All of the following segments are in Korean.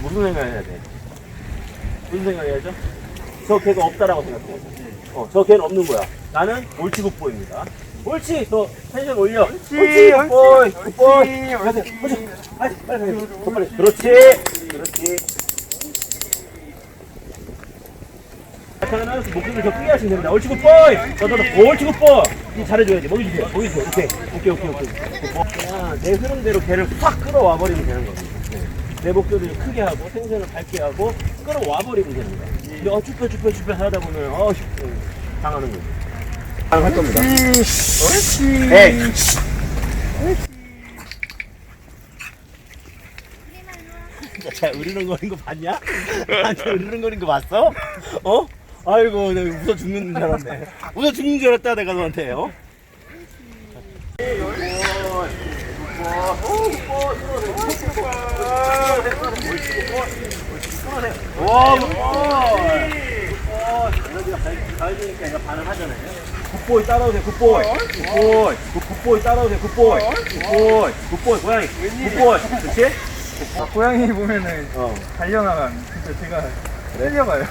무슨 생각 해야 돼? 무슨 생각 해야죠? 저 개가 없다라고 생각해. 어, 저 개는 없는 거야. 나는 옳지 굿보입니다. 옳지! 더 텐션 올려. 옳지! 굿보이! 굿보이! 가세요. 가세요. 빨리, 빨리, 빨리. 더 빨리. 그렇지! 그렇지. 나타나면 목소리를 더 크게 하시면 됩니다. 옳지 굿보이! 더, 더, 더. 옳지 굿보이! 이 잘해줘야지. 먹이 주세요. 먹이 주세요. 오케이. 오케이, 오케이, 오케이. 그냥 내 흐름대로 걔를 확 끌어와 버리면 되는 겁니다. 네. 내 목소리를 크게 하고 생선을 밝게 하고 끌어와 버리면 됩니다. 근데 어 쭈뼛 쭈뼛 쭈뼛 하다 보면 어 씨, 음, 당하는 거죠. 당할 겁니다. 옳지. 에이. 자, 으르렁거리는 거 봤냐? 나한테 으르렁거리는 거 봤어? 어? 아이고, 내가 웃어 죽는 줄 알았네. 웃어 죽는 줄 알았다, 내가 너한테, 어? 와, 가야되니까 반응하잖아요. 굿보이 따라오세요, 굿보이. 굿보이. 굿- 굿보이 따라오세요, 굿보이. 굿보이. 굿보이, 고양이. 굿보이. 그렇지? 아, 고양이 보면은 어. 달려나간 진짜 제가 끌려가요.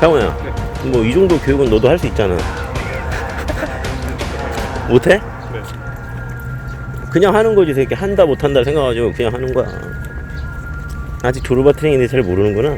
상호야, 뭐 이 정도 교육은 너도 할 수 있잖아. 못해? 그냥 하는 거지, 새끼. 한다, 못한다 생각하지 고 그냥 하는 거야. 아직 조르바 트레이닝 잘 모르는구나.